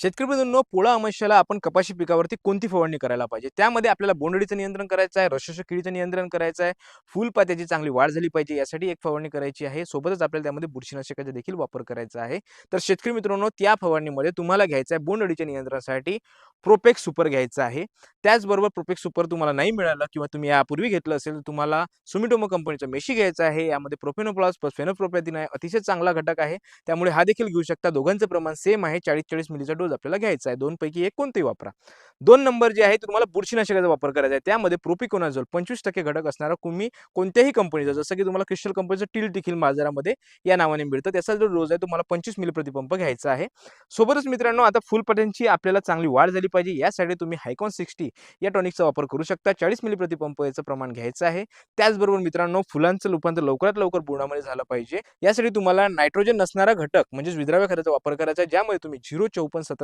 शेतकरी बंधूंनो पोळा अमावस्याला आपण कपाशी पिकावरती कोणती फवारणी करायला पाहिजे? त्यामध्ये आपल्याला बोंडअळीचं नियंत्रण करायचं आहे रशोष किडीचं नियंत्रण करायचं आहे फुलपात्याची चांगली वाढ झाली पाहिजे यासाठी एक फवारणी करायची आहे. सोबतच आपल्याला त्यामध्ये बुरशीनाशकाचा देखील वापर करायचा आहे. तर शेतकरी मित्रांनो त्या फवारणीमध्ये तुम्हाला घ्यायचं आहे बोंडळीच्या नियंत्रणासाठी प्रोपेक्स सुपर घ्यायचं आहे. त्याचबरोबर प्रोपेक्स सुपर तुम्हाला नाही मिळालं किंवा तुम्ही यापूर्वी घेतलं असेल तर तुम्हाला सुमिटोमो कंपनीचं मेशी घ्यायचं आहे. यामध्ये प्रोफेनोप्लास प्लस फेनोप्रोपॅथिन आहे. अतिशय चांगला घटक आहे. त्यामुळे हा देखील घेऊ शकता. दोघांचं प्रमाण सेम आहे. चाळीस चाळीस मिलीचा डोस आपल्याला घ्यायचा आहे. दोनपैकी एक कोणतेही वापरा. दोन नंबर जे आहे ते तुम्हाला बुरशीनाशकाचा वापर करायचा आहे. त्यामध्ये प्रोपिकोनाझोल पंचवीस टक्के घटक असणारा तुम्ही कोणत्याही कंपनीचा जसं की तुम्हाला क्रिस्टल कंपनीचं टील देखील बाजारामध्ये या नावाने मिळतं. त्याचा जो डोस आहे तुम्हाला पंचवीस मिली प्रतिपंप घ्यायचा आहे. सोबतच मित्रांनो आता फुलपट्यांची आपल्याला चांगली वाढ झाली पाहिजे. यासाठी तुम्ही हायकॉन सिक्स्टी या टॉनिकचा वापर करू शकता. चाळीस मिली प्रतिपंप याचं प्रमाण घ्यायचं आहे. त्याचबरोबर मित्रांनो फुलांचं रूपांतर लवकरात लवकर बुडामध्ये झालं पाहिजे. यासाठी तुम्हाला नायट्रोजन नसणारा घटक म्हणजेच विद्राव्य खताचा वापर करायचा आहे ज्यामुळे तुम्ही झिरो चौपन्न सतरा